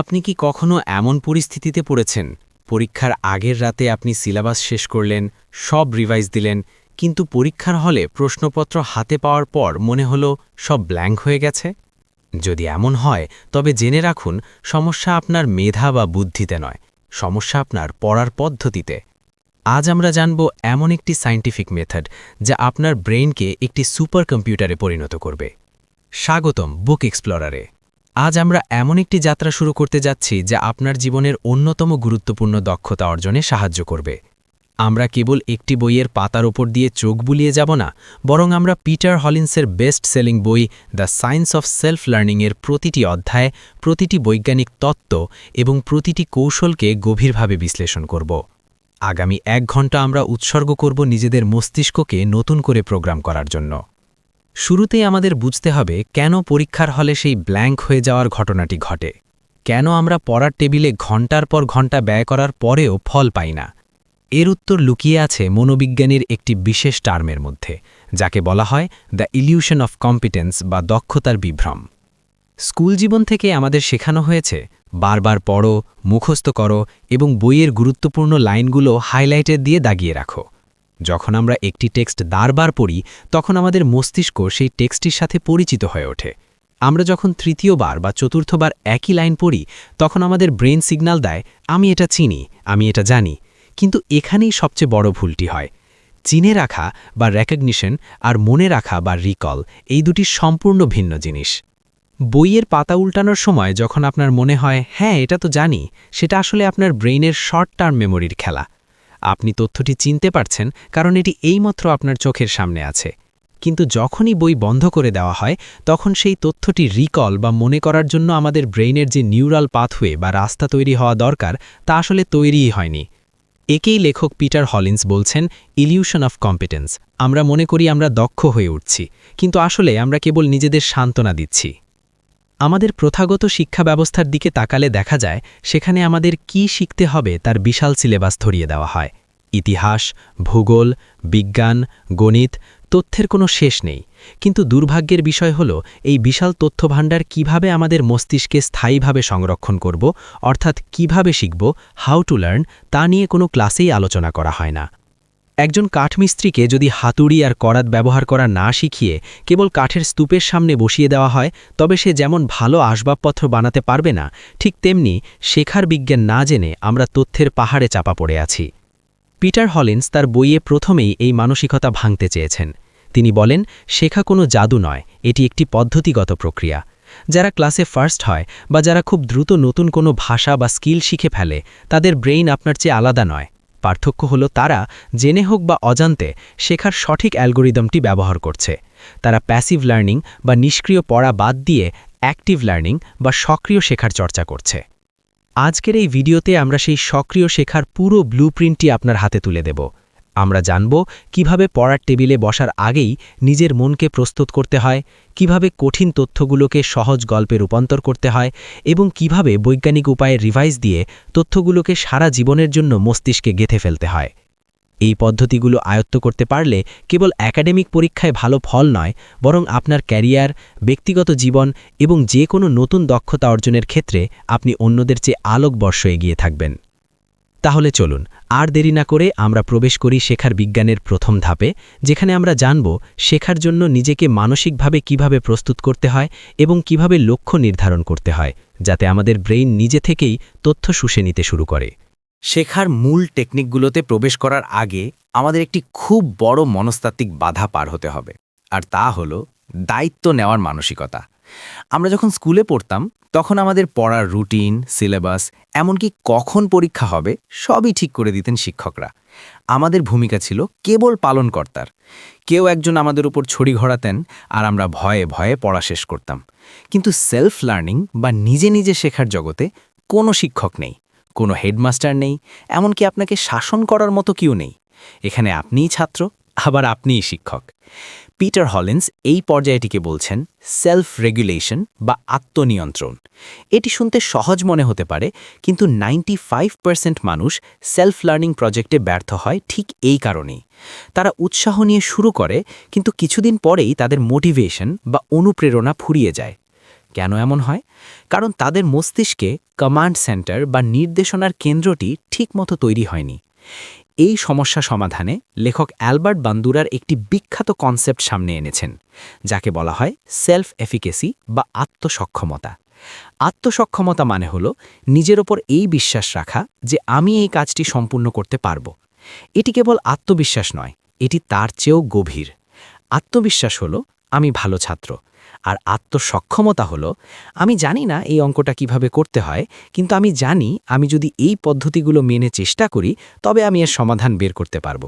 আপনি কি কখনো এমন পরিস্থিতিতে পড়েছেন? পরীক্ষার আগের রাতে আপনি সিলেবাস শেষ করলেন, সব রিভাইজ দিলেন, কিন্তু পরীক্ষার হলে প্রশ্নপত্র হাতে পাওয়ার পর মনে হলো সব ব্ল্যাঙ্ক হয়ে গেছে? যদি এমন হয়, তবে জেনে রাখুন, সমস্যা আপনার মেধা বা বুদ্ধিতে নয়, সমস্যা আপনার পড়ার পদ্ধতিতে। আজ আমরা জানব এমন একটি সায়েন্টিফিক মেথড যা আপনার ব্রেইনকে একটি সুপার কম্পিউটারে পরিণত করবে। স্বাগতম বুক এক্সপ্লোরারে। আজ আমরা এমন একটি যাত্রা শুরু করতে যাচ্ছি যা আপনার জীবনের অন্যতম গুরুত্বপূর্ণ দক্ষতা অর্জনে সাহায্য করবে। আমরা কেবল একটি বইয়ের পাতার ওপর দিয়ে চোখ বুলিয়ে যাব না, বরং আমরা পিটার হলিন্সের বেস্ট সেলিং বই দ্য সায়েন্স অফ সেলফ লার্নিংয়ের প্রতিটি অধ্যায়, প্রতিটি বৈজ্ঞানিক তত্ত্ব এবং প্রতিটি কৌশলকে গভীরভাবে বিশ্লেষণ করব। আগামী এক ঘণ্টা আমরা উৎসর্গ করব নিজেদের মস্তিষ্ককে নতুন করে প্রোগ্রাম করার জন্য। শুরুতেই আমাদের বুঝতে হবে কেন পরীক্ষার হলে সেই ব্ল্যাঙ্ক হয়ে যাওয়ার ঘটনাটি ঘটে। কেন আমরা পড়ার টেবিলে ঘণ্টার পর ঘণ্টা ব্যয় করার পরেও ফল পাই না? এর উত্তর লুকিয়ে আছে মনোবিজ্ঞানীর একটি বিশেষ টার্মের মধ্যে, যাকে বলা হয় দ্য ইলিউশন অফ কম্পিটেন্স বা দক্ষতার বিভ্রম। স্কুল জীবন থেকে আমাদের শেখানো হয়েছে, বারবার পড়ো, মুখস্থ করো এবং বইয়ের গুরুত্বপূর্ণ লাইনগুলো হাইলাইটের দিয়ে দাগিয়ে রাখো। যখন আমরা একটি টেক্সট বারবার পড়ি, তখন আমাদের মস্তিষ্ক সেই টেক্সটির সাথে পরিচিত হয়ে ওঠে। আমরা যখন তৃতীয়বার বা চতুর্থবার একই লাইন পড়ি, তখন আমাদের ব্রেন সিগন্যাল দেয়, আমি এটা চিনি, আমি এটা জানি। কিন্তু এখানেই সবচেয়ে বড় ভুলটি হয়। চিনে রাখা বা রেকগনিশন আর মনে রাখা বা রিকল, এই দুটি সম্পূর্ণ ভিন্ন জিনিস। বইয়ের পাতা উল্টানোর সময় যখন আপনার মনে হয় হ্যাঁ এটা তো জানি, সেটা আসলে আপনার ব্রেইনের শর্ট টার্ম মেমোরির খেলা। আপনি তথ্যটি চিনতে পারছেন, কারণ এটি এইমাত্র আপনার চোখের সামনে আছে। কিন্তু যখনই বই বন্ধ করে দেওয়া হয়, তখন সেই তথ্যটি রিকল বা মনে করার জন্য আমাদের ব্রেইনের যে নিউরাল পাথওয়ে বা রাস্তা তৈরি হওয়া দরকার, তা আসলে তৈরিই হয়নি। একেই লেখক পিটার হলিন্স বলছেন, ইলিউশন অফ কম্পিটেন্স। আমরা মনে করি আমরা দক্ষ হয়ে উঠছি, কিন্তু আসলে আমরা কেবল নিজেদের সান্ত্বনা দিচ্ছি। আমাদের প্রথাগত শিক্ষা ব্যবস্থার দিকে তাকালে দেখা যায়, সেখানে আমাদের কি শিখতে হবে তার বিশাল সিলেবাস ধরিয়ে দেওয়া হয়। ইতিহাস, ভূগোল, বিজ্ঞান, গণিত তথ্যের কোনো শেষ নেই। কিন্তু দুর্ভাগ্যের বিষয় হল, এই বিশাল তথ্যভাণ্ডার কীভাবে আমাদের মস্তিষ্কে স্থায়ীভাবে সংরক্ষণ করব, অর্থাৎ কীভাবে শিখব, হাউ টু লার্ন, তা নিয়ে কোনো ক্লাসেই আলোচনা করা হয় না। একজন কাঠমিস্ত্রিকে যদি হাতুড়ি আর করাত ব্যবহার করা না শিখিয়ে কেবল কাঠের স্তূপের সামনে বসিয়ে দেওয়া হয়, তবে সে যেমন ভালো আসবাবপত্র বানাতে পারবে না, ঠিক তেমনি শেখার বিজ্ঞান না জেনে আমরা তথ্যের পাহাড়ে চাপা পড়ে আছি। পিটার হলিন্স তার বইয়ে প্রথমেই এই মানসিকতা ভাঙতে চেয়েছেন। তিনি বলেন, শেখা কোনো জাদু নয়, এটি একটি পদ্ধতিগত প্রক্রিয়া। যারা ক্লাসে ফার্স্ট হয় বা যারা খুব দ্রুত নতুন কোনো ভাষা বা স্কিল শিখে ফেলে, তাদের ব্রেইন আপনার চেয়ে আলাদা নয়। পার্থক্য হল তারা, জেনে হোক বা অজান্তে, শেখার সঠিক অ্যালগোরিদমটি ব্যবহার করছে। তারা প্যাসিভ লার্নিং বা নিষ্ক্রিয় পড়া বাদ দিয়ে অ্যাক্টিভ লার্নিং বা সক্রিয় শেখার চর্চা করছে। আজকের এই ভিডিওতে আমরা সেই সক্রিয় শেখার পুরো ব্লু আপনার হাতে তুলে দেব। আমরা জানব কীভাবে পড়ার টেবিলে বসার আগেই নিজের মনকে প্রস্তুত করতে হয়, কীভাবে কঠিন তথ্যগুলোকে সহজ গল্পে রূপান্তর করতে হয় এবং কীভাবে বৈজ্ঞানিক উপায়ে রিভাইজ দিয়ে তথ্যগুলোকে সারা জীবনের জন্য মস্তিষ্কে গেথে ফেলতে হয়। এই পদ্ধতিগুলো আয়ত্ত করতে পারলে কেবল একাডেমিক পরীক্ষায় ভালো ফল নয়, বরং আপনার ক্যারিয়ার, ব্যক্তিগত জীবন এবং যে কোনো নতুন দক্ষতা অর্জনের ক্ষেত্রে আপনি অন্যদের চেয়ে আলোকবর্ষ এগিয়ে থাকবেন। তাহলে চলুন, আর দেরি না করে আমরা প্রবেশ করি শেখার বিজ্ঞানের প্রথম ধাপে, যেখানে আমরা জানব শেখার জন্য নিজেকে মানসিকভাবে কীভাবে প্রস্তুত করতে হয় এবং কীভাবে লক্ষ্য নির্ধারণ করতে হয়, যাতে আমাদের ব্রেইন নিজে থেকেই তথ্য শুষে নিতে শুরু করে। শেখার মূল টেকনিকগুলোতে প্রবেশ করার আগে আমাদের একটি খুব বড় মনস্তাত্ত্বিক বাধা পার হতে হবে, আর তা হল দায়িত্ব নেওয়ার মানসিকতা। আমরা যখন স্কুলে পড়তাম, তখন আমাদের পড়ার রুটিন, সিলেবাস, এমনকি কখন পরীক্ষা হবে, সবই ঠিক করে দিতেন শিক্ষকরা। আমাদের ভূমিকা ছিল কেবল পালনকর্তার। কেউ একজন আমাদের উপর ছড়ি ঘোরাতেন আর আমরা ভয়ে ভয়ে পড়া শেষ করতাম। কিন্তু সেলফ লার্নিং বা নিজে নিজে শেখার জগতে কোনো শিক্ষক নেই, কোনো হেডমাস্টার নেই, এমনকি আপনাকে শাসন করার মতো কেউ নেই। এখানে আপনিই ছাত্র, আবার আপনিই শিক্ষক। পিটার হলেন্স এই পর্যায়টিকে বলছেন সেলফ রেগুলেশন বা আত্মনিয়ন্ত্রণ। এটি শুনতে সহজ মনে হতে পারে, কিন্তু নাইনটি মানুষ সেলফ লার্নিং প্রজেক্টে ব্যর্থ হয় ঠিক এই কারণেই। তারা উৎসাহ নিয়ে শুরু করে, কিন্তু কিছুদিন পরেই তাদের মোটিভেশন বা অনুপ্রেরণা ফুরিয়ে যায়। কেন এমন হয়? কারণ তাদের মস্তিষ্কে কমান্ড সেন্টার বা নির্দেশনার কেন্দ্রটি ঠিকমতো তৈরি হয়নি। এই সমস্যা সমাধানে লেখক অ্যালবার্ট বান্দুরার একটি বিখ্যাত কনসেপ্ট সামনে এনেছেন, যাকে বলা হয় সেলফ এফিকেসি বা আত্মসক্ষমতা। আত্মসক্ষমতা মানে হল নিজের ওপর এই বিশ্বাস রাখা যে আমি এই কাজটি সম্পূর্ণ করতে পারব। এটি কেবল আত্মবিশ্বাস নয়, এটি তার চেয়েও গভীর। আত্মবিশ্বাস হলো, আমি ভালো ছাত্র আর আত্মসক্ষমতা হলো, আমি জানি না এই অঙ্কটা কীভাবে করতে হয়, কিন্তু আমি জানি আমি যদি এই পদ্ধতিগুলো মেনে চেষ্টা করি, তবে আমি এর সমাধান বের করতে পারব।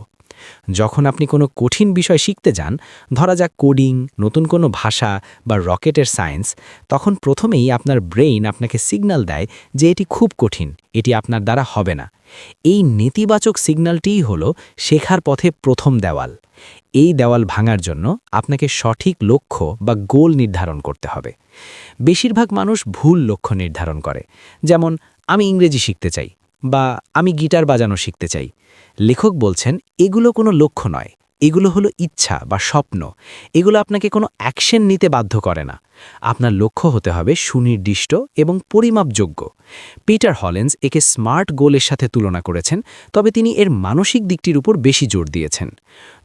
যখন আপনি কোনো কঠিন বিষয় শিখতে যান, ধরা যাক কোডিং, নতুন কোনো ভাষা বা রকেটের সায়েন্স, তখন প্রথমেই আপনার ব্রেইন আপনাকে সিগন্যাল দেয় যে এটি খুব কঠিন, এটি আপনার দ্বারা হবে না। এই নেতিবাচক সিগন্যালটিই হল শেখার পথে প্রথম দেওয়াল। এই দেওয়াল ভাঙার জন্য আপনাকে সঠিক লক্ষ্য বা গোল নির্ধারণ করতে হবে। বেশিরভাগ মানুষ ভুল লক্ষ্য নির্ধারণ করে, যেমন, আমি ইংরেজি শিখতে চাই বা আমি গিটার বাজানো শিখতে চাই লেখক বলছেন, এগুলো কোনো লক্ষ্য নয়। এগুলো হলো ইচ্ছা বা স্বপ্ন। এগুলো আপনাকে কোনো অ্যাকশন নিতে বাধ্য করে না। আপনার লক্ষ্য হতে হবে সুনির্দিষ্ট এবং পরিমাপযোগ্য। পিটার হলেন্স একে স্মার্ট গোলের সাথে তুলনা করেছেন, তবে তিনি এর মানসিক দিকটির উপর বেশি জোর দিয়েছেন।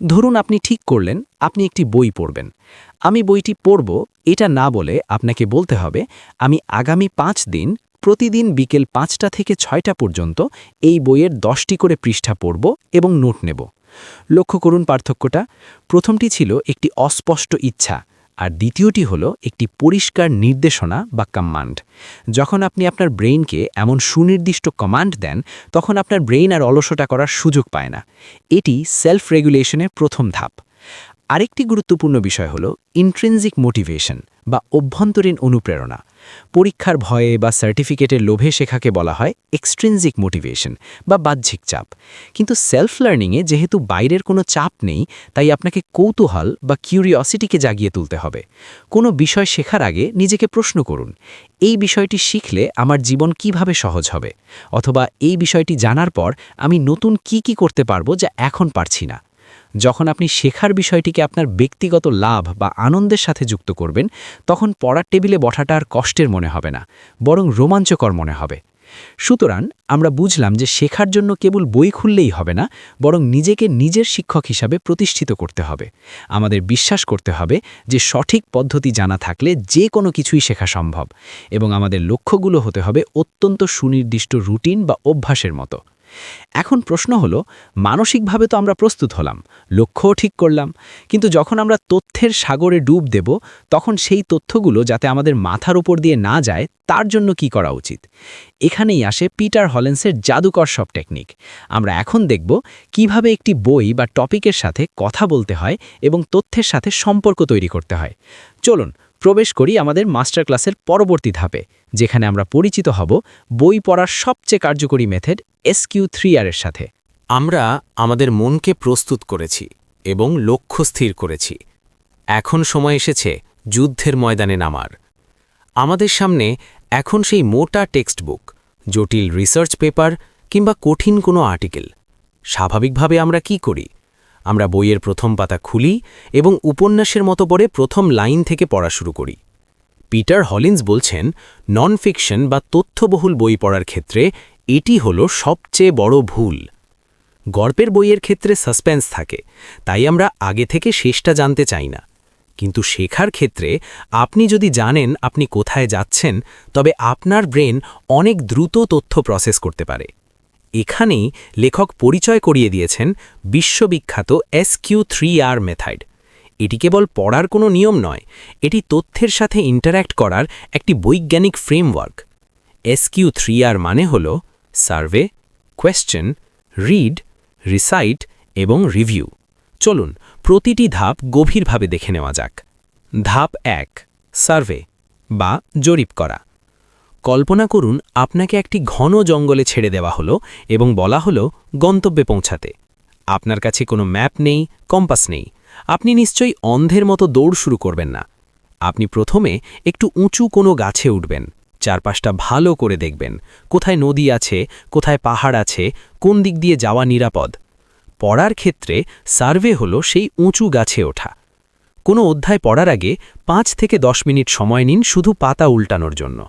ধরুন, আপনি ঠিক করলেন, আপনি একটি বই পড়বেন। আমি বইটি পড়ব, এটা না বলে আপনাকে বলতে হবে, আমি আগামী পাঁচ দিন প্রতিদিন বিকেল পাঁচটা থেকে ছয়টা পর্যন্ত এই বইয়ের দশটি করে পৃষ্ঠা পড়ব এবং নোট নেব। লক্ষ্য করুন পার্থক্যটা। প্রথমটি ছিল একটি অস্পষ্ট ইচ্ছা, আর দ্বিতীয়টি হলো একটি পরিষ্কার নির্দেশনা বা কমান্ড যখন আপনি আপনার ব্রেইনকে এমন সুনির্দিষ্ট কমান্ড দেন, তখন আপনার ব্রেইন আর অলসটা করার সুযোগ পায় না। এটি সেলফ রেগুলেশনের প্রথম ধাপ। আরেকটি গুরুত্বপূর্ণ বিষয় হল ইন্ট্রেনজিক মোটিভেশন বা অভ্যন্তরীণ অনুপ্রেরণা। পরীক্ষার ভয়ে বা সার্টিফিকেটের লোভে শেখাকে বলা হয় এক্সট্রিনজিক মোটিভেশন বা বাহ্যিক চাপ। কিন্তু সেলফ লার্নিংয়ে যেহেতু বাইরের কোনো চাপ নেই, তাই আপনাকে কৌতূহল বা কিউরিওসিটিকে জাগিয়ে তুলতে হবে। কোনো বিষয় শেখার আগে নিজেকে প্রশ্ন করুন, এই বিষয়টি শিখলে আমার জীবন কীভাবে সহজ হবে? অথবা, এই বিষয়টি জানার পর আমি নতুন কি কি করতে পারব যা এখন পারছি না? যখন আপনি শেখার বিষয়টিকে আপনার ব্যক্তিগত লাভ বা আনন্দের সাথে যুক্ত করবেন, তখন পড়ার টেবিলে বসাটা আর কষ্টের মনে হবে না, বরং রোমাঞ্চকর মনে হবে। সুতরাং আমরা বুঝলাম যে শেখার জন্য কেবল বই খুললেই হবে না, বরং নিজেকে নিজের শিক্ষক হিসাবে প্রতিষ্ঠিত করতে হবে। আমাদের বিশ্বাস করতে হবে যে সঠিক পদ্ধতি জানা থাকলে যে কোনো কিছুই শেখা সম্ভব এবং আমাদের লক্ষ্যগুলো হতে হবে অত্যন্ত সুনির্দিষ্ট রুটিন বা অভ্যাসের মতো। এখন প্রশ্ন হলো, মানসিকভাবে তো আমরা প্রস্তুত হলাম, লক্ষ্যও ঠিক করলাম, কিন্তু যখন আমরা তথ্যের সাগরে ডুব দেব, তখন সেই তথ্যগুলো যাতে আমাদের মাথার উপর দিয়ে না যায়, তার জন্য কি করা উচিত? এখানেই আসে পিটার হলেন্সের জাদুকর সব টেকনিক। আমরা এখন দেখব কীভাবে একটি বই বা টপিকের সাথে কথা বলতে হয় এবং তথ্যের সাথে সম্পর্ক তৈরি করতে হয়। চলুন, প্রবেশ করি আমাদের মাস্টার ক্লাসের পরবর্তী ধাপে। যেখানে আমরা পরিচিত হব বই পড়ার সবচেয়ে কার্যকরী মেথড এসকিউ থ্রি আরের সাথে। আমরা আমাদের মনকে প্রস্তুত করেছি এবং লক্ষ্য স্থির করেছি। এখন সময় এসেছে যুদ্ধের ময়দানে নামার। আমাদের সামনে এখন সেই মোটা টেক্সট বুক জটিল রিসার্চ পেপার কিংবা কঠিন কোনো আর্টিকেল স্বাভাবিকভাবে আমরা কি করি? আমরা বইয়ের প্রথম পাতা খুলি এবং উপন্যাসের মতো পড়ে প্রথম লাইন থেকে পড়া শুরু করি। পিটার হলিন্স বলছেন নন ফিকশন বা তথ্যবহুল বই পড়ার ক্ষেত্রে এটি হল সবচেয়ে বড় ভুল। গল্পের বইয়ের ক্ষেত্রে সাসপেন্স থাকে, তাই আমরা আগে থেকে শেষটা জানতে চাই না। কিন্তু শেখার ক্ষেত্রে আপনি যদি জানেন আপনি কোথায় যাচ্ছেন, তবে আপনার ব্রেন অনেক দ্রুত তথ্য প্রসেস করতে পারে। এখানেই লেখক পরিচয় করিয়ে দিয়েছেন বিশ্ববিখ্যাত এসকিউ থ্রি আর মেথড। এটি কেবল পড়ার কোনো নিয়ম নয়, এটি তথ্যের সাথে ইন্টারঅ্যাক্ট করার একটি বৈজ্ঞানিক ফ্রেমওয়ার্ক এসকিউ থ্রি আর মানে হল সার্ভে কোয়েশ্চেন রিড রিসাইট এবং রিভিউ চলুন, প্রতিটি ধাপ গভীরভাবে দেখে নেওয়া যাক। ধাপ এক সার্ভে বা জরিপ করা। কল্পনা করুন, আপনাকে একটি ঘন জঙ্গলে ছেড়ে দেওয়া হলো এবং বলা হলো গন্তব্যে পৌঁছাতে। আপনার কাছে কোনো ম্যাপ নেই, কম্পাস নেই। আপনি নিশ্চয়ই অন্ধের মতো দৌড় শুরু করবেন না। আপনি প্রথমে একটু উঁচু কোনো গাছে উঠবেন, চারপাশটা ভালো করে দেখবেন, কোথায় নদী আছে, কোথায় পাহাড় আছে, কোন দিক দিয়ে যাওয়া নিরাপদ। পড়ার ক্ষেত্রে সার্ভে হলো সেই উঁচু গাছে ওঠা। কোনো অধ্যায় পড়ার আগে পাঁচ থেকে দশ মিনিট সময় নিন শুধু পাতা উল্টানোর জন্য।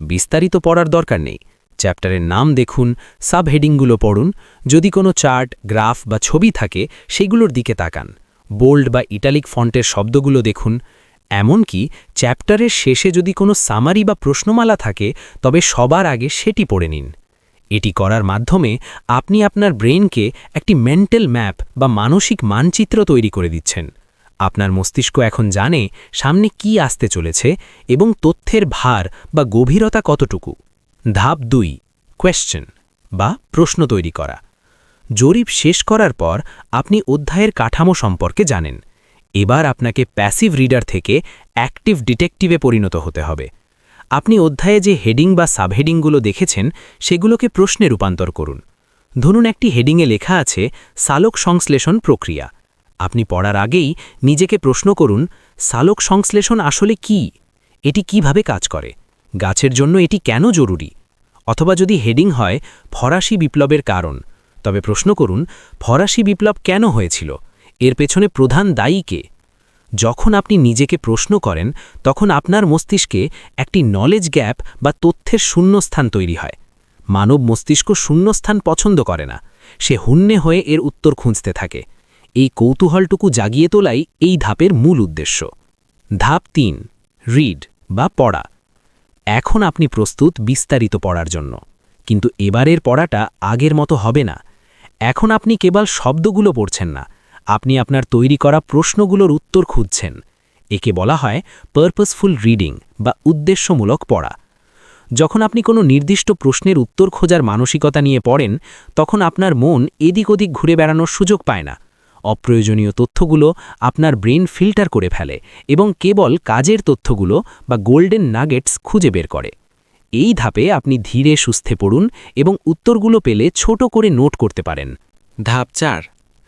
বিস্তারিত পড়ার দরকার নেই। চ্যাপ্টারের নাম দেখুন, সাবহেডিংগুলো পড়ুন, যদি কোনো চার্ট, গ্রাফ বা ছবি থাকে, সেগুলোর দিকে তাকান। বোল্ড বা ইটালিক ফন্টের শব্দগুলো দেখুন, এমনকি চ্যাপ্টারের শেষে যদি কোনো সামারি বা প্রশ্নমালা থাকে, তবে সবার আগে সেটি পড়ে নিন। এটি করার মাধ্যমে আপনি আপনার ব্রেনকে একটি মেন্টাল ম্যাপ বা মানসিক মানচিত্র তৈরি করে দিচ্ছেন। আপনার মস্তিষ্ক এখন জানে সামনে কি আসতে চলেছে এবং তথ্যের ভার বা গভীরতা কতটুকু। ধাপ দুই কোয়েশ্চেন বা প্রশ্ন তৈরি করা। জরিপ শেষ করার পর আপনি অধ্যায়ের কাঠামো সম্পর্কে জানেন। এবার আপনাকে প্যাসিভ রিডার থেকে অ্যাক্টিভ ডিটেকটিভে পরিণত হতে হবে। আপনি অধ্যায়ে যে হেডিং বা সাবহেডিংগুলো দেখেছেন, সেগুলোকে প্রশ্নে রূপান্তর করুন। ধরুন একটি হেডিংয়ে লেখা আছে, সালোক সংশ্লেষণ প্রক্রিয়া। আপনি পড়ার আগেই নিজেকে প্রশ্ন করুন, সালোক সংশ্লেষণ আসলে কি? এটি কীভাবে কাজ করে? গাছের জন্য এটি কেন জরুরি? অথবা যদি হেডিং হয়, ফরাসি বিপ্লবের কারণ। তবে প্রশ্ন করুন, ফরাসি বিপ্লব কেন হয়েছিল? এর পেছনে প্রধান দায়ী কে? যখন আপনি নিজেকে প্রশ্ন করেন, তখন আপনার মস্তিষ্কে একটি নলেজ গ্যাপ বা তথ্যের শূন্যস্থান তৈরি হয়। মানব মস্তিষ্ক শূন্যস্থান পছন্দ করে না। সে হুন্নে হয়ে এর উত্তর খুঁজতে থাকে। এই কৌতূহলটুকু জাগিয়ে তোলাই এই ধাপের মূল উদ্দেশ্য। ধাপ তিন রিড বা পড়া। এখন আপনি প্রস্তুত বিস্তারিত পড়ার জন্য। কিন্তু এবারের পড়াটা আগের মতো হবে না। এখন আপনি কেবল শব্দগুলো পড়ছেন না, আপনি আপনার তৈরি করা প্রশ্নগুলোর উত্তর খুঁজছেন। একে বলা হয় পারপাসফুল রিডিং বা উদ্দেশ্যমূলক পড়া। যখন আপনি কোনো নির্দিষ্ট প্রশ্নের উত্তর খোঁজার মানসিকতা নিয়ে পড়েন, তখন আপনার মন এদিক ওদিক ঘুরে বেড়ানোর সুযোগ পায় না। অপ্রয়োজনীয় তথ্যগুলো আপনার ব্রেন ফিল্টার করে ফেলে এবং কেবল কাজের তথ্যগুলো বা গোল্ডেন নাগেটস খুঁজে বের করে। এই ধাপে আপনি ধীরে সুস্থে পড়ুন এবং উত্তরগুলো পেলে ছোট করে নোট করতে পারেন। ধাপ চার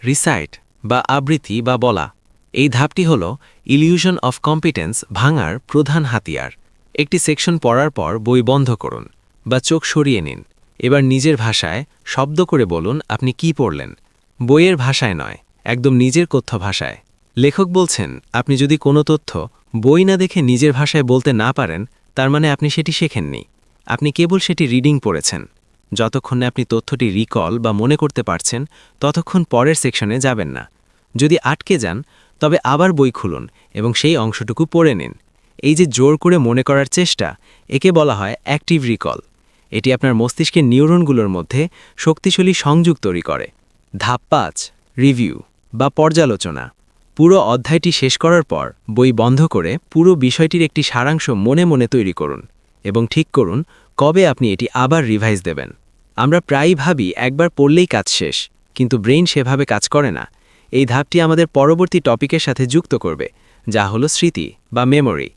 রিসাইট বা আবৃত্তি বা বলা। এই ধাপটি হল ইলিউশন অফ কম্পিটেন্স ভাঙার প্রধান হাতিয়ার। একটি সেকশন পড়ার পর বই বন্ধ করুন বা চোখ সরিয়ে নিন। এবার নিজের ভাষায় শব্দ করে বলুন আপনি কি পড়লেন। বইয়ের ভাষায় নয়, একদম নিজের কথ্য ভাষায়। লেখক বলছেন, আপনি যদি কোনো তথ্য বই না দেখে নিজের ভাষায় বলতে না পারেন, তার মানে আপনি সেটি শেখেননি। আপনি কেবল সেটি রিডিং পড়েছেন। যতক্ষণে আপনি তথ্যটি রিকল বা মনে করতে পারছেন, ততক্ষণ পরের সেকশনে যাবেন না। যদি আটকে যান, তবে আবার বই খুলুন এবং সেই অংশটুকু পড়ে নিন। এই যে জোর করে মনে করার চেষ্টা, একে বলা হয় অ্যাক্টিভ রিকল। এটি আপনার মস্তিষ্কের নিউরনগুলোর মধ্যে শক্তিশালী সংযোগ তৈরি করে। ধাপ পাঁচ, রিভিউ বা পর্যালোচনা। পুরো অধ্যায়টি শেষ করার পর বই বন্ধ করে পুরো বিষয়টির একটি সারাংশ মনে মনে তৈরি করুন। এবং ঠিক করুন, কবে আপনি এটি আবার রিভাইজ দেবেন। আমরা প্রায়ই ভাবি, একবার পড়লেই কাজ শেষ, কিন্তু ব্রেইন সেভাবে কাজ করে না। এই ধাপটি আমাদের পরবর্তী টপিকের সাথে যুক্ত করবে, যা হলো স্মৃতি বা memory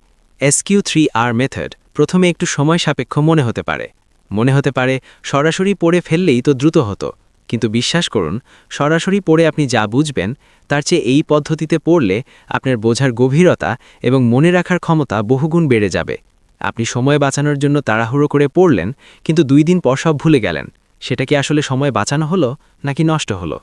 SQ three R method প্রথমে একটু সময় সাপেক্ষ মনে হতে পারে। মনে হতে পারে, সরাসরি পড়ে ফেললেই তো দ্রুত হতো। কিন্তু বিশ্বাস করুন, সরাসরি পড়ে আপনি যা বুঝবেন, তার চেয়ে এই পদ্ধতিতে পড়লে আপনার বোঝার গভীরতা এবং মনে রাখার ক্ষমতা বহুগুণ বেড়ে যাবে। আপনি সময় বাঁচানোর জন্য তাড়াহুড়ো করে পড়লেন, কিন্তু দুই দিন পর সব ভুলে গেলেন। সেটা কি আসলে সময় বাঁচানো হলো, নাকি নষ্ট হলো?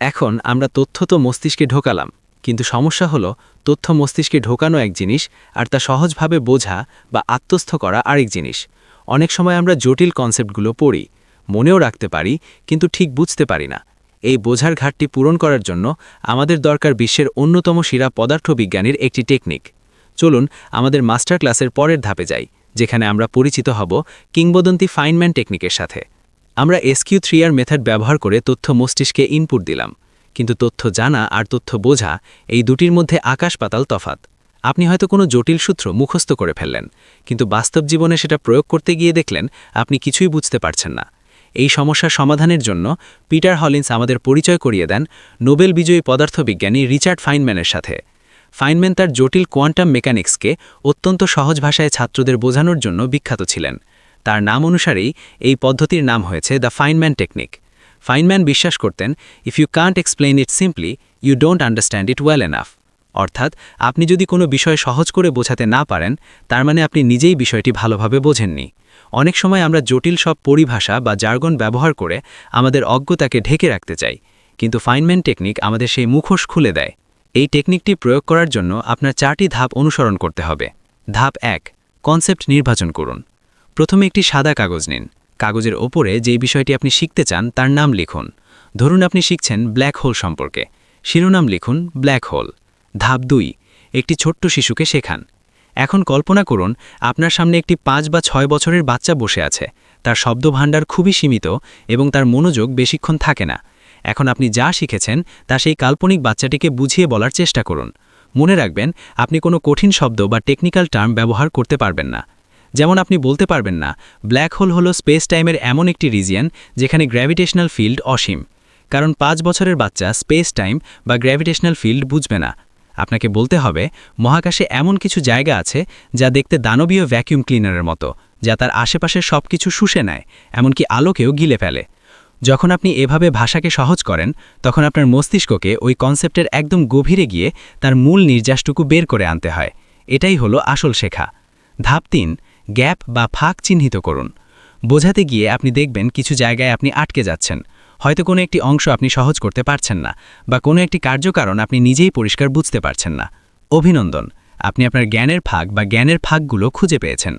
এখন আমরা তথ্য তো মস্তিষ্কে ঢোকালাম, কিন্তু সমস্যা হলো তথ্য মস্তিষ্কে ঢোকানো এক জিনিস আর তা সহজভাবে বোঝা বা আত্মস্থ করা আরেক জিনিস। অনেক সময় আমরা জটিল কনসেপ্টগুলো পড়ি, মনেও রাখতে পারি, কিন্তু ঠিক বুঝতে পারি না। এই বোঝার ঘাটটি পূরণ করার জন্য আমাদের দরকার বিশ্বের অন্যতম শিরা পদার্থবিজ্ঞানীর একটি টেকনিক। চলুন আমাদের মাস্টার ক্লাসের পরের ধাপে যাই, যেখানে আমরা পরিচিত হব কিংবদন্তি ফাইনম্যান টেকনিকের সাথে। আমরা এসকিউ থ্রি আর মেথড ব্যবহার করে তথ্য মস্তিষ্কে ইনপুট দিলাম, কিন্তু তথ্য জানা আর তথ্য বোঝা এই দুটির মধ্যে আকাশ পাতাল তফাত আপনি হয়তো কোনো জটিল সূত্র মুখস্থ করে ফেললেন, কিন্তু বাস্তব জীবনে সেটা প্রয়োগ করতে গিয়ে দেখলেন আপনি কিছুই বুঝতে পারছেন না। এই সমস্যার সমাধানের জন্য পিটার হলিন্স আমাদের পরিচয় করিয়ে দেন নোবেল বিজয়ী পদার্থবিজ্ঞানী রিচার্ড ফাইনম্যানের সাথে। ফাইনম্যান তার জটিল কোয়ান্টাম মেকানিক্সকে অত্যন্ত সহজ ভাষায় ছাত্রদের বোঝানোর জন্য বিখ্যাত ছিলেন। তার নাম অনুসারেই এই পদ্ধতির নাম হয়েছে দ্য ফাইনম্যান টেকনিক। ফাইনম্যান বিশ্বাস করতেন, if you can't explain it simply, you don't understand it well enough. অর্থাৎ, আপনি যদি কোনো বিষয় সহজ করে বোঝাতে না পারেন, তার মানে আপনি নিজেই বিষয়টি ভালোভাবে বোঝেননি। অনেক সময় আমরা জটিল সব পরিভাষা বা জার্গন ব্যবহার করে আমাদের অজ্ঞতাকে ঢেকে রাখতে চাই, কিন্তু ফাইনম্যান টেকনিক আমাদের সেই মুখোশ খুলে দেয়। এই টেকনিকটি প্রয়োগ করার জন্য আপনার চারটি ধাপ অনুসরণ করতে হবে। ধাপ এক কনসেপ্ট নির্বাচন করুন। প্রথমে একটি সাদা কাগজ নিন। কাগজের ওপরে যেই বিষয়টি আপনি শিখতে চান, তার নাম লিখুন। ধরুন আপনি শিখছেন ব্ল্যাক হোল সম্পর্কে। শিরোনাম লিখুন ব্ল্যাক হোল ধাপ দুই, একটি ছোট্ট শিশুকে শেখান। এখন কল্পনা করুন, আপনার সামনে একটি পাঁচ বা ছয় বছরের বাচ্চা বসে আছে। তার শব্দভাণ্ডার খুবই সীমিত এবং তার মনোযোগ বেশিক্ষণ থাকে না। এখন আপনি যা শিখেছেন, তা সেই কাল্পনিক বাচ্চাটিকে বুঝিয়ে বলার চেষ্টা করুন। মনে রাখবেন, আপনি কোনো কঠিন শব্দ বা টেকনিক্যাল টার্ম ব্যবহার করতে পারবেন না। যেমন আপনি বলতে পারবেন না ব্ল্যাক হোল হলো স্পেস টাইমের এমন একটি রিজিয়ন যেখানে গ্র্যাভিটেশনাল ফিল্ড অসীম। কারণ পাঁচ বছরের বাচ্চা স্পেস টাইম বা গ্র্যাভিটেশনাল ফিল্ড বুঝবে না। আপনাকে বলতে হবে, মহাকাশে এমন কিছু জায়গা আছে যা দেখতে দানবীয় ভ্যাকিউম ক্লিনারের মতো, যা তার আশেপাশের সব কিছু শুষে নেয়, এমনকি আলোকেও গিলে ফেলে। যখন আপনি এভাবে ভাষাকে সহজ করেন, তখন আপনার মস্তিষ্ককে ওই কনসেপ্টের একদম গভীরে গিয়ে তার মূল নির্যাসটুকু বের করে আনতে হয়। এটাই হলো আসল শেখা। ধাপ তিন, গ্যাপ বা ফাঁক চিহ্নিত করুন। বোঝাতে গিয়ে আপনি দেখবেন কিছু জায়গায় আপনি আটকে যাচ্ছেন। হয়তো কোনো একটি অংশ আপনি সহজ করতে পারছেন না বা কোনো একটি কার্যকারণ আপনি নিজেই পরিষ্কার বুঝতে পারছেন না। অভিনন্দন, আপনি আপনার জ্ঞানের ফাঁক বা জ্ঞানের ফাঁকগুলো খুঁজে পেয়েছেন।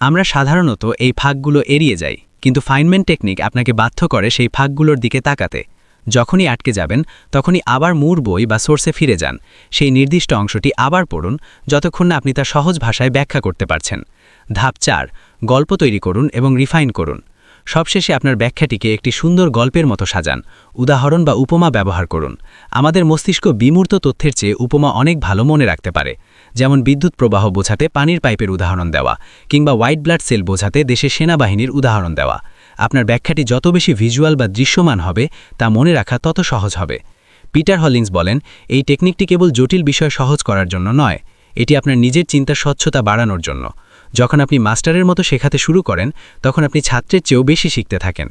আমরা সাধারণত এই ফাঁকগুলো এড়িয়ে যাই। কিন্তু ফাইনমেন্ট টেকনিক আপনাকে বাধ্য করে সেই ফাঁকগুলোর দিকে তাকাতে। যখনই আটকে যাবেন, তখনই আবার মূর বই বা সোর্সে ফিরে যান। সেই নির্দিষ্ট অংশটি আবার পড়ুন, যতক্ষণ না আপনি তা সহজ ভাষায় ব্যাখ্যা করতে পারছেন। ধাপ চার, গল্প তৈরি করুন এবং রিফাইন করুন। সবশেষে আপনার ব্যাখ্যাটিকে একটি সুন্দর গল্পের মতো সাজান। উদাহরণ বা উপমা ব্যবহার করুন। আমাদের মস্তিষ্ক বিমূর্ত তথ্যের চেয়ে উপমা অনেক ভালো মনে রাখতে পারে। যেমন বিদ্যুৎ প্রবাহ বোঝাতে পানির পাইপের উদাহরণ দেওয়া, কিংবা হোয়াইট ব্লাড সেল বোঝাতে দেশে সেনাবাহিনীর উদাহরণ দেওয়া। আপনার ব্যাখ্যাটি যত বেশি ভিজুয়াল বা দৃশ্যমান হবে, তা মনে রাখা তত সহজ হবে। পিটার হলিন্স বলেন, এই টেকনিকটি কেবল জটিল বিষয় সহজ করার জন্য নয়, এটি আপনার নিজের চিন্তার স্বচ্ছতা বাড়ানোর জন্য। যখন আপনি মাস্টারের মতো শেখাতে শুরু করেন, তখন আপনি ছাত্রের চেয়েও বেশি শিখতে থাকেন।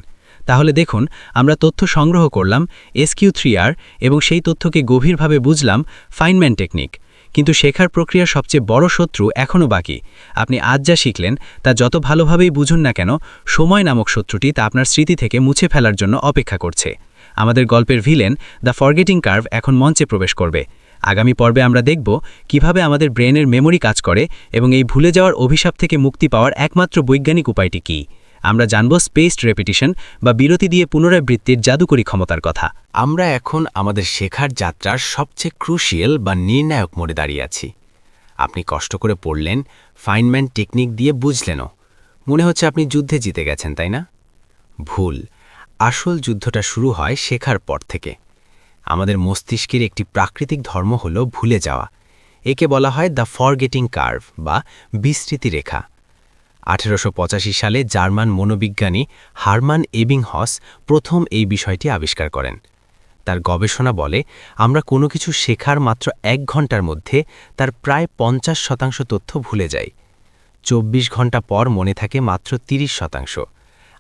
তাহলে দেখুন, আমরা তথ্য সংগ্রহ করলাম, এসকিউ থ্রি আর, এবং সেই তথ্যকে গভীরভাবে বুঝলাম ফাইনম্যান টেকনিক। কিন্তু শেখার প্রক্রিয়ার সবচেয়ে বড় শত্রু এখনও বাকি। আপনি আজ যা শিখলেন, তা যত ভালোভাবেই বুঝুন না কেন, সময় নামক শত্রুটি তা আপনার স্মৃতি থেকে মুছে ফেলার জন্য অপেক্ষা করছে। আমাদের গল্পের ভিলেন, দ্য ফরগেটিং কার্ভ, এখন মঞ্চে প্রবেশ করবে। আগামী পর্বে আমরা দেখব কীভাবে আমাদের ব্রেনের মেমোরি কাজ করে এবং এই ভুলে যাওয়ার অভিশাপ থেকে মুক্তি পাওয়ার একমাত্র বৈজ্ঞানিক উপায়টি কী। আমরা জানব স্পেসড রেপিটিশন বা বিরতি দিয়ে পুনরাবৃত্তির জাদুকরী ক্ষমতার কথা। আমরা এখন আমাদের শেখার যাত্রার সবচেয়ে ক্রুশিয়াল বা নির্ণায়ক মোড়ে দাঁড়িয়ে আছি। আপনি কষ্ট করে পড়লেন ফাইনম্যান টেকনিক দিয়ে বুঝলেনও। মনে হচ্ছে আপনি যুদ্ধে জিতে গেছেন, তাই না? ভুল। আসল যুদ্ধটা শুরু হয় শেখার পর থেকে। আমাদের মস্তিষ্কের একটি প্রাকৃতিক ধর্ম হল ভুলে যাওয়া। একে বলা হয় দ্য ফরগেটিং কার্ভ বা বিস্তৃতি রেখা। আঠেরোশো পঁচাশি সালে জার্মান মনোবিজ্ঞানী হারমান এবিংহস প্রথম এই বিষয়টি আবিষ্কার করেন। তার গবেষণা বলে, আমরা কোনো কিছু শেখার মাত্র এক ঘণ্টার মধ্যে তার প্রায় পঞ্চাশ শতাংশ তথ্য ভুলে যাই। চব্বিশ ঘণ্টা পর মনে থাকে মাত্র ৩০ শতাংশ।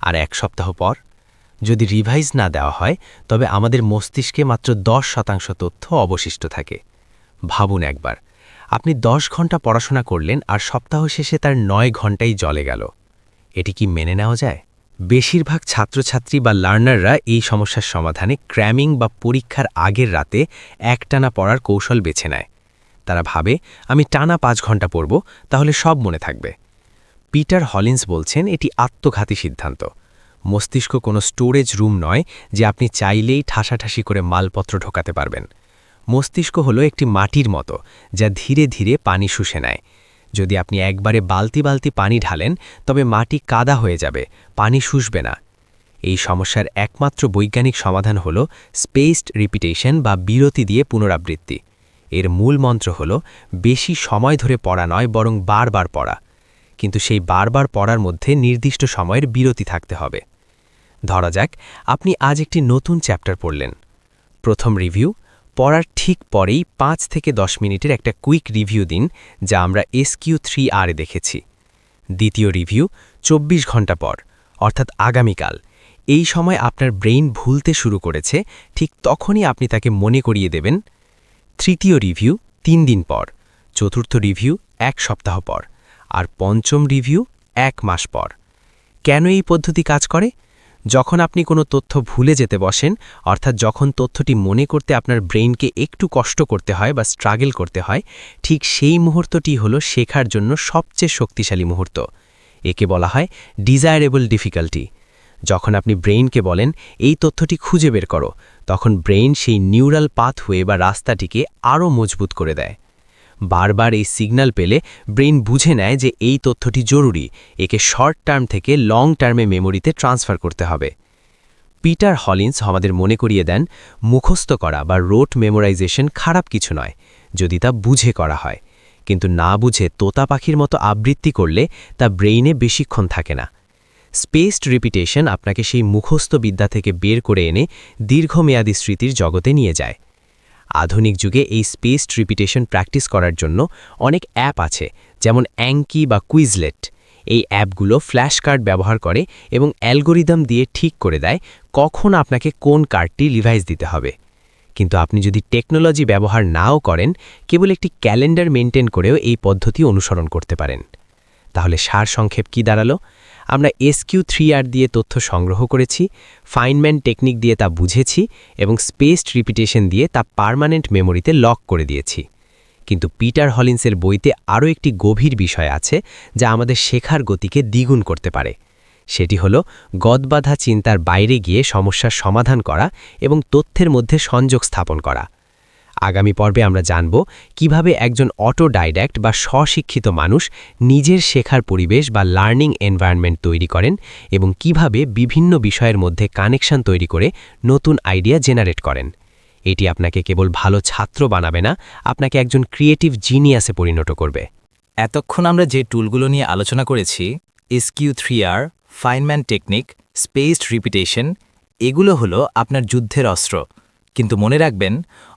আর এক সপ্তাহ পর? যদি রিভাইজ না দেওয়া হয়, তবে আমাদের মস্তিষ্কে মাত্র দশ শতাংশ তথ্য অবশিষ্ট থাকে। ভাবুন একবার। আপনি দশ ঘণ্টা পড়াশোনা করলেন আর সপ্তাহ শেষে তার নয় ঘন্টাই জলে গেল। এটি কি মেনে নেওয়া যায়? বেশিরভাগ ছাত্রছাত্রী বা লার্নাররা এই সমস্যার সমাধানে ক্র্যামিং বা পরীক্ষার আগের রাতে একটানা পড়ার কৌশল বেছে নেয়। তারা ভাবে, আমি টানা পাঁচ ঘণ্টা পড়ব, তাহলে সব মনে থাকবে। পিটার হলিন্স বলছেন, এটি আত্মঘাতী সিদ্ধান্ত। মস্তিষ্ক কোনো স্টোরেজ রুম নয় যে আপনি চাইলেই ঠাসাঠাসি করে মালপত্র ঢোকাতে পারবেন। মস্তিষ্ক হলো একটি মাটির মতো, যা ধীরে ধীরে পানি শুষে নেয়। যদি আপনি একবারে বালতি বালতি পানি ঢালেন, তবে মাটি কাদা হয়ে যাবে, পানি শুষবে না। এই সমস্যার একমাত্র বৈজ্ঞানিক সমাধান হল স্পেসড রিপিটেশন বা বিরতি দিয়ে পুনরাবৃত্তি। এর মূল মন্ত্র হল, বেশি সময় ধরে পড়া নয়, বরং বারবার পড়া। কিন্তু সেই বারবার পড়ার মধ্যে নির্দিষ্ট সময়ের বিরতি থাকতে হবে। ধরা যাক, আপনি আজ একটি নতুন চ্যাপ্টার পড়লেন। প্রথম রিভিউ পড়ার ঠিক পরেই পাঁচ থেকে দশ মিনিটের একটা কুইক রিভিউ দিন, যা আমরা এসকিউ থ্রি আরে দেখেছি। দ্বিতীয় রিভিউ ২৪ ঘণ্টা পর, অর্থাৎ আগামীকাল। এই সময় আপনার ব্রেইন ভুলতে শুরু করেছে, ঠিক তখনই আপনি তাকে মনে করিয়ে দেবেন। তৃতীয় রিভিউ, তিন দিন পর, চতুর্থ রিভিউ, এক সপ্তাহ পর, আর পঞ্চম রিভিউ, এক মাস পর। কেন এই পদ্ধতি কাজ করে? যখন আপনি কোনো তথ্য ভুলে যেতে বসেন, অর্থাৎ যখন তথ্যটি মনে করতে আপনার ব্রেইনকে একটু কষ্ট করতে হয় বা স্ট্রাগল করতে হয়, ঠিক সেই মুহূর্তটি হলো শেখার জন্য সবচেয়ে শক্তিশালী মুহূর্ত। একে বলা হয় ডিজায়ারেবল ডিফিকাল্টি যখন আপনি ব্রেইনকে বলেন, এই তথ্যটি খুঁজে বের করো, তখন ব্রেইন সেই নিউরাল পাথওয়ে বা রাস্তাটিকে আরও মজবুত করে দেয়। বারবার এই সিগন্যাল পেলে ব্রেইন বুঝে নেয় যে এই তথ্যটি জরুরি। একে শর্ট টার্ম থেকে লং টার্মে মেমোরিতে ট্রান্সফার করতে হবে। পিটার হলিন্স আমাদের মনে করিয়ে দেন, মুখস্থ করা বা রোট মেমোরাইজেশন খারাপ কিছু নয়, যদি তা বুঝে করা হয়। কিন্তু না বুঝে তোতা পাখির মতো আবৃত্তি করলে তা ব্রেইনে বেশিক্ষণ থাকে না। স্পেসড রিপিটেশন আপনাকে সেই মুখস্থ বিদ্যা থেকে বের করে এনে দীর্ঘমেয়াদী স্মৃতির জগতে নিয়ে যায়। আধুনিক যুগে এই স্পেস রিপিটেশন প্র্যাকটিস করার জন্য অনেক অ্যাপ আছে, যেমন অ্যাঙ্কি বা কুইজলেট এই অ্যাপগুলো ফ্ল্যাশ কার্ড ব্যবহার করে এবং অ্যালগোরিদম দিয়ে ঠিক করে দেয় কখন আপনাকে কোন কার্ডটি রিভাইজ দিতে হবে। কিন্তু আপনি যদি টেকনোলজি ব্যবহার নাও করেন, কেবল একটি ক্যালেন্ডার মেনটেন করেও এই পদ্ধতি অনুসরণ করতে পারেন। তাহলে সার সংক্ষেপ কি দাঁড়াল? আমরা এসকিউ থ্রি আর দিয়ে তথ্য সংগ্রহ করেছি, ফাইনম্যান টেকনিক দিয়ে তা বুঝেছি এবং স্পেসড রিপিটেশন দিয়ে তা পার্মানেন্ট মেমোরিতে লক করে দিয়েছি। কিন্তু পিটার হলিন্সের বইতে আরও একটি গভীর বিষয় আছে যা আমাদের শেখার গতিকে দ্বিগুণ করতে পারে। সেটি হল গদবাধা চিন্তার বাইরে গিয়ে সমস্যার সমাধান করা এবং তথ্যের মধ্যে সংযোগ স্থাপন করা। আগামী পর্বে আমরা জানব কীভাবে একজন অটো ডাইডাক্ট বা স্বশিক্ষিত মানুষ নিজের শেখার পরিবেশ বা লার্নিং এনভায়রনমেন্ট তৈরি করেন এবং কীভাবে বিভিন্ন বিষয়ের মধ্যে কানেকশন তৈরি করে নতুন আইডিয়া জেনারেট করেন। এটি আপনাকে কেবল ভালো ছাত্র বানাবে না, আপনাকে একজন ক্রিয়েটিভ জিনিয়াসে পরিণত করবে। এতক্ষণ আমরা যে টুলগুলো নিয়ে আলোচনা করেছি, SQ three R, Feynman technique, spaced repetition, এগুলো হলো আপনার যুদ্ধের অস্ত্র। কিন্তু মনে রাখবেন,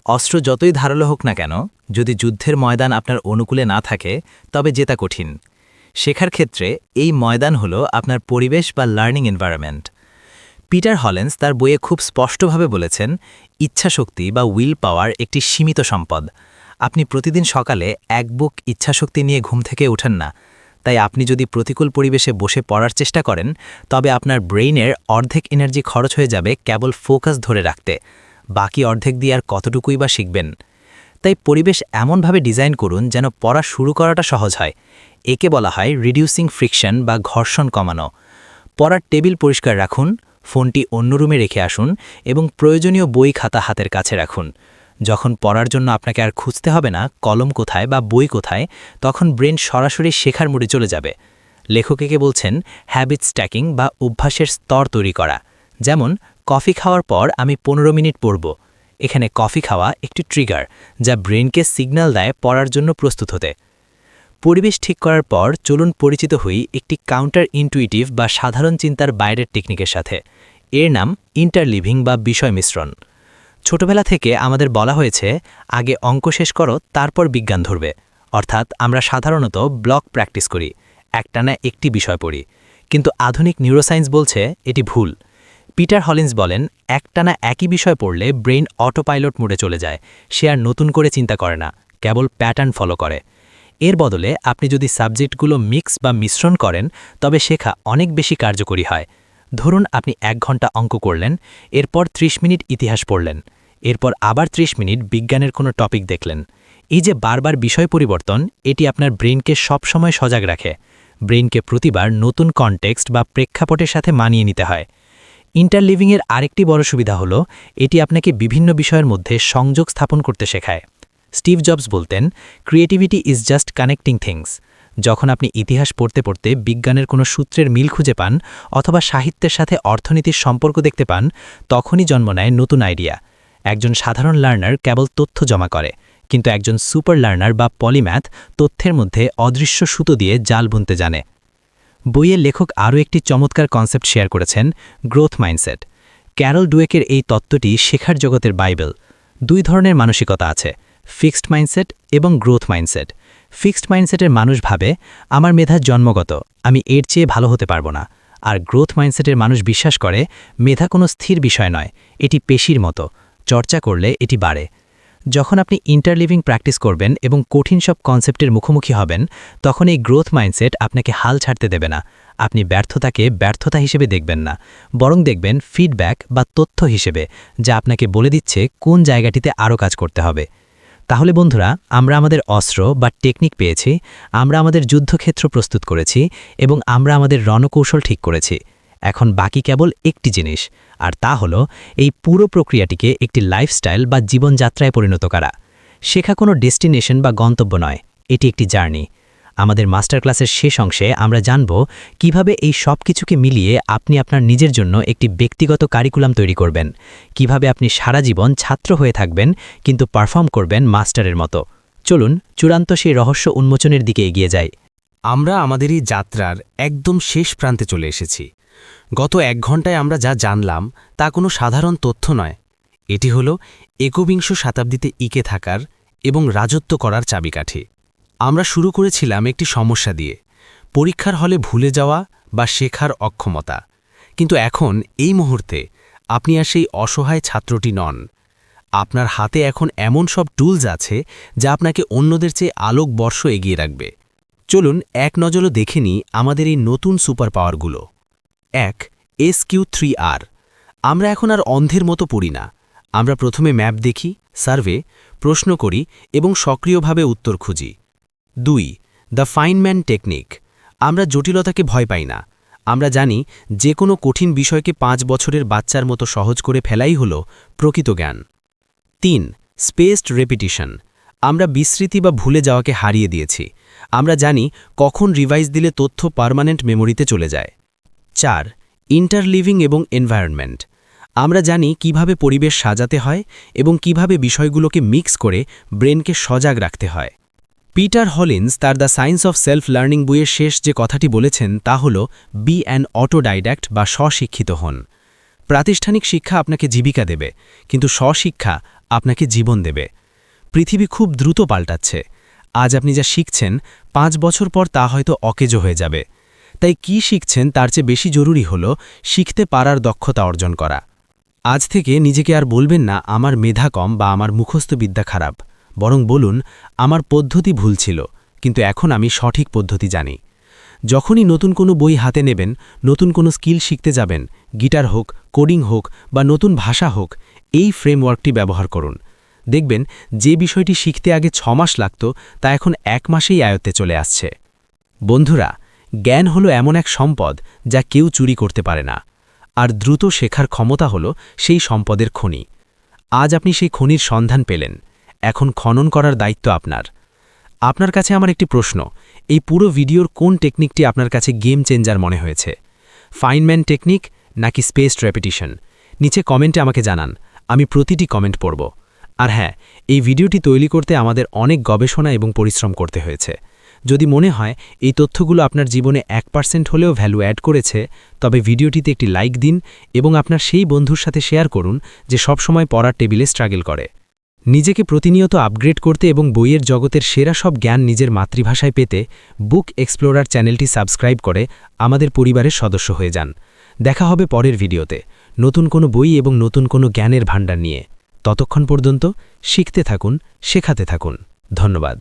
অস্ত্র যতই ধারালো হোক না কেন, যদি যুদ্ধের ময়দান আপনার অনুকূলে না থাকে, তবে জেতা কঠিন। শেখার ক্ষেত্রে এই ময়দান হলো আপনার পরিবেশ বা লার্নিং এনভায়রনমেন্ট পিটার হলেন্স তার বইয়ে খুব স্পষ্টভাবে বলেছেন, ইচ্ছাশক্তি বা উইল পাওয়ার একটি সীমিত সম্পদ। আপনি প্রতিদিন সকালে এক বুক ইচ্ছাশক্তি নিয়ে ঘুম থেকে ওঠেন না। তাই আপনি যদি প্রতিকূল পরিবেশে বসে পড়ার চেষ্টা করেন, তবে আপনার ব্রেইনের অর্ধেক এনার্জি খরচ হয়ে যাবে কেবল ফোকাস ধরে রাখতে। বাকি অর্ধেক দিয়ে আর কতটুকুই বা শিখবেন? তাই পরিবেশ এমনভাবে ডিজাইন করুন যেন পড়া শুরু করাটা সহজ হয়। একে বলা হয় রিডিউসিং ফ্রিকশন বা ঘর্ষণ কমানো। পড়ার টেবিল পরিষ্কার রাখুন, ফোনটি অন্য রুমে রেখে আসুন এবং প্রয়োজনীয় বই খাতা হাতের কাছে রাখুন। যখন পড়ার জন্য আপনাকে আর খুঁজতে হবে না, কলম কোথায় বা বই কোথায়, তখন ব্রেন সরাসরি শেখার মুড়ে চলে যাবে। লেখকেকে বলছেন হ্যাবিট স্ট্যাকিং বা অভ্যাসের স্তর তৈরি করা। যেমন কফি খাওয়ার পর আমি পনেরো মিনিট পড়ব। এখানে কফি খাওয়া একটি ট্রিগার, যা ব্রেনকে সিগন্যাল দেয় পড়ার জন্য প্রস্তুত হতে। পরিবেশ ঠিক করার পর চলুন পরিচিত হই একটি কাউন্টার ইনটুইটিভ বা সাধারণ চিন্তার বাইরের টেকনিকের সাথে। এর নাম ইন্টারলিভিং বা বিষয় মিশ্রণ। ছোটবেলা থেকে আমাদের বলা হয়েছে, আগে অঙ্ক শেষ করো, তারপর বিজ্ঞান ধরবে। অর্থাৎ আমরা সাধারণত ব্লক প্র্যাকটিস করি, একটানা একটি বিষয় পড়ি। কিন্তু আধুনিক নিউরোসায়েন্স বলছে, এটি ভুল। পিটার হলিন্স বলেন, একটানা একই বিষয় পড়লে ব্রেইন অটোপাইলট মোডে চলে যায়, সে আর নতুন করে চিন্তা করে না, কেবল প্যাটার্ন ফলো করে। এর বদলে আপনি যদি সাবজেক্টগুলো মিক্স বা মিশ্রণ করেন, তবে শেখা অনেক বেশি কার্যকরী হয়। ধরুন, আপনি এক ঘণ্টা অঙ্ক করলেন, এরপর ৩০ মিনিট ইতিহাস পড়লেন, এরপর আবার ৩০ মিনিট বিজ্ঞানের কোনো টপিক দেখলেন। এই যে বারবার বিষয় পরিবর্তন, এটি আপনার ব্রেনকে সবসময় সজাগ রাখে। ব্রেনকে প্রতিবার নতুন কনটেক্সট বা প্রেক্ষাপটের সাথে মানিয়ে নিতে হয়। ইন্টারলিভিংয়ের আরেকটি বড় সুবিধা হলো, এটি আপনাকে বিভিন্ন বিষয়ের মধ্যে সংযোগ স্থাপন করতে শেখায়। স্টিভ জবস বলতেন creativity is just connecting things যখন আপনি ইতিহাস পড়তে পড়তে বিজ্ঞানের কোনো সূত্রের মিল খুঁজে পান অথবা সাহিত্যের সাথে অর্থনীতির সম্পর্ক দেখতে পান, তখনই জন্ম নেয় নতুন আইডিয়া। একজন সাধারণ লার্নার কেবল তথ্য জমা করে, কিন্তু একজন সুপার লার্নার বা পলিম্যাথ তথ্যের মধ্যে অদৃশ্য সুতো দিয়ে জাল বুনতে জানে। বইয়ের লেখক আরও একটি চমৎকার কনসেপ্ট শেয়ার করেছেন গ্রোথ মাইন্ডসেট ক্যারল ডুয়েকের এই তত্ত্বটি শেখার জগতের বাইবেল। দুই ধরনের মানসিকতা আছে ফিক্সড মাইন্ডসেট এবং গ্রোথ মাইন্ডসেট ফিক্সড মাইন্ডসেটের মানুষ ভাবে, আমার মেধা জন্মগত, আমি এর চেয়ে ভালো হতে পারব না। আর গ্রোথ মাইন্ডসেটের মানুষ বিশ্বাস করে, মেধা কোনো স্থির বিষয় নয়, এটি পেশির মতো, চর্চা করলে এটি বাড়ে। যখন আপনি ইন্টারলিভিং প্র্যাকটিস করবেন এবং কঠিন সব কনসেপ্টের মুখোমুখি হবেন, তখন এই গ্রোথ মাইন্ডসেট আপনাকে হাল ছাড়তে দেবে না। আপনি ব্যর্থতাকে ব্যর্থতা হিসেবে দেখবেন না। বরং দেখবেন ফিডব্যাক বা তথ্য হিসেবে, যা আপনাকে বলে দিচ্ছে কোন জায়গাটিতে আরও কাজ করতে হবে। তাহলে বন্ধুরা, আমরা আমাদের অস্ত্র বা টেকনিক পেয়েছি, আমরা আমাদের যুদ্ধক্ষেত্র প্রস্তুত করেছি, এবং আমরা আমাদের রণকৌশল ঠিক করেছি। এখন বাকি কেবল একটি জিনিস, আর তা হলো এই পুরো প্রক্রিয়াটিকে একটি লাইফস্টাইল বা জীবনযাত্রায় পরিণত করা। শেখা কোনো ডেস্টিনেশন বা গন্তব্য নয়, এটি একটি জার্নি আমাদের মাস্টার ক্লাসের শেষ অংশে আমরা জানব কীভাবে এই সব কিছুকে মিলিয়ে আপনি আপনার নিজের জন্য একটি ব্যক্তিগত কারিকুলাম তৈরি করবেন, কীভাবে আপনি সারা জীবন ছাত্র হয়ে থাকবেন কিন্তু পারফর্ম করবেন মাস্টারের মতো। চলুন চূড়ান্ত সেই রহস্য উন্মোচনের দিকে এগিয়ে যাই। আমরা আমাদের এই যাত্রার একদম শেষ প্রান্তে চলে এসেছি। গত এক ঘন্টায় আমরা যা জানলাম, তা কোনো সাধারণ তথ্য নয়। এটি হল একবিংশ শতাব্দীতে ইকে থাকার এবং রাজত্ব করার চাবিকাঠি। আমরা শুরু করেছিলাম একটি সমস্যা দিয়ে, পরীক্ষার হলে ভুলে যাওয়া বা শেখার অক্ষমতা। কিন্তু এখন, এই মুহূর্তে, আপনি আর সেই অসহায় ছাত্রটি নন। আপনার হাতে এখন এমন সব টুলস আছে, যা আপনাকে অন্যদের চেয়ে আলোক বর্ষ এগিয়ে রাখবে। চলুন, এক নজরও দেখে নিই আমাদের এই নতুন সুপার পাওয়ারগুলো এক, এস কিউ থ্রি আর। আমরা এখন আর অন্ধের মতো পড়ি না। আমরা প্রথমে ম্যাপ দেখি, সার্ভে, প্রশ্ন করি এবং সক্রিয়ভাবে উত্তর খুঁজি। দুই, দ্য ফাইনম্যান টেকনিক। আমরা জটিলতাকে ভয় পাই না। আমরা জানি যে কোনো কঠিন বিষয়কে পাঁচ বছরের বাচ্চার মতো সহজ করে ফেলাই হল প্রকৃত জ্ঞান। তিন, স্পেসড রেপিটিশন। আমরা বিস্মৃতি বা ভুলে যাওয়াকে হারিয়ে দিয়েছি। আমরা জানি কখন রিভাইজ দিলে তথ্য পার্মানেন্ট মেমোরিতে চলে যায়। চার ইন্টারলিভিং এবং এনভায়রনমেন্ট আমরা জানি কীভাবে পরিবেশ সাজাতে হয় এবং কীভাবে বিষয়গুলোকে মিক্স করে ব্রেনকে সজাগ রাখতে হয়। পিটার হলিন্স তার the science of self learning বইয়ের শেষ যে কথাটি বলেছেন তা হল, বি অ্যান অটোডাইডাক্ট বা স্বশিক্ষিত হন। প্রাতিষ্ঠানিক শিক্ষা আপনাকে জীবিকা দেবে, কিন্তু স্বশিক্ষা আপনাকে জীবন দেবে। পৃথিবী খুব দ্রুত পাল্টাচ্ছে। আজ আপনি যা শিখছেন, পাঁচ বছর পর তা হয়তো অকেজো হয়ে যাবে। তাই কি শিখছেন তার চেয়ে বেশি জরুরি হল শিখতে পারার দক্ষতা অর্জন করা। আজ থেকে নিজেকে আর বলবেন না, আমার মেধা কম বা আমার মুখস্থ বিদ্যা খারাপ। বরং বলুন, আমার পদ্ধতি ভুল ছিল, কিন্তু এখন আমি সঠিক পদ্ধতি জানি। যখনই নতুন কোনো বই হাতে নেবেন, নতুন কোনো স্কিল শিখতে যাবেন, গিটার হোক, কোডিং হোক বা নতুন ভাষা হোক, এই ফ্রেমওয়ার্কটি ব্যবহার করুন। দেখবেন, যে বিষয়টি শিখতে আগে ছমাস লাগত, তা এখন এক মাসেই আয়ত্তে চলে আসছে। বন্ধুরা জ্ঞান হলো এমন এক সম্পদ যা কেউ চুরি করতে পারে না। আর দ্রুত শেখার ক্ষমতা হলো সেই সম্পদের খনি। আজ আপনি সেই খনির সন্ধান পেলেন। এখন খনন করার দায়িত্ব আপনার। আপনার কাছে আমার একটি প্রশ্ন। এই পুরো ভিডিওর কোন টেকনিকটি আপনার কাছে গেম চেঞ্জার মনে হয়েছে? ফাইনম্যান টেকনিক নাকি স্পেস রেপিটিশন? নিচে কমেন্টে আমাকে জানান। আমি প্রতিটি কমেন্ট পড়ব। আর হ্যাঁ এই ভিডিওটি তৈরি করতে আমাদের অনেক গবেষণা এবং পরিশ্রম করতে হয়েছে। যদি মনে হয় এই তথ্যগুলো আপনার জীবনে এক পার্সেন্ট হলেও ভ্যালু অ্যাড করেছে, তবে ভিডিওটিতে একটি লাইক দিন এবং আপনার সেই বন্ধুর সাথে শেয়ার করুন যে সবসময় পড়ার টেবিলে স্ট্রাগল করে। নিজেকে প্রতিনিয়ত আপগ্রেড করতে এবং বইয়ের জগতের সেরা সব জ্ঞান নিজের মাতৃভাষায় পেতে বুক এক্সপ্লোরার চ্যানেলটি সাবস্ক্রাইব করে আমাদের পরিবারের সদস্য হয়ে যান। দেখা হবে পরের ভিডিওতে। নতুন কোনো বই এবং নতুন কোনো জ্ঞানের ভাণ্ডার নিয়ে। ততক্ষণ পর্যন্ত শিখতে থাকুন, শেখাতে থাকুন। ধন্যবাদ।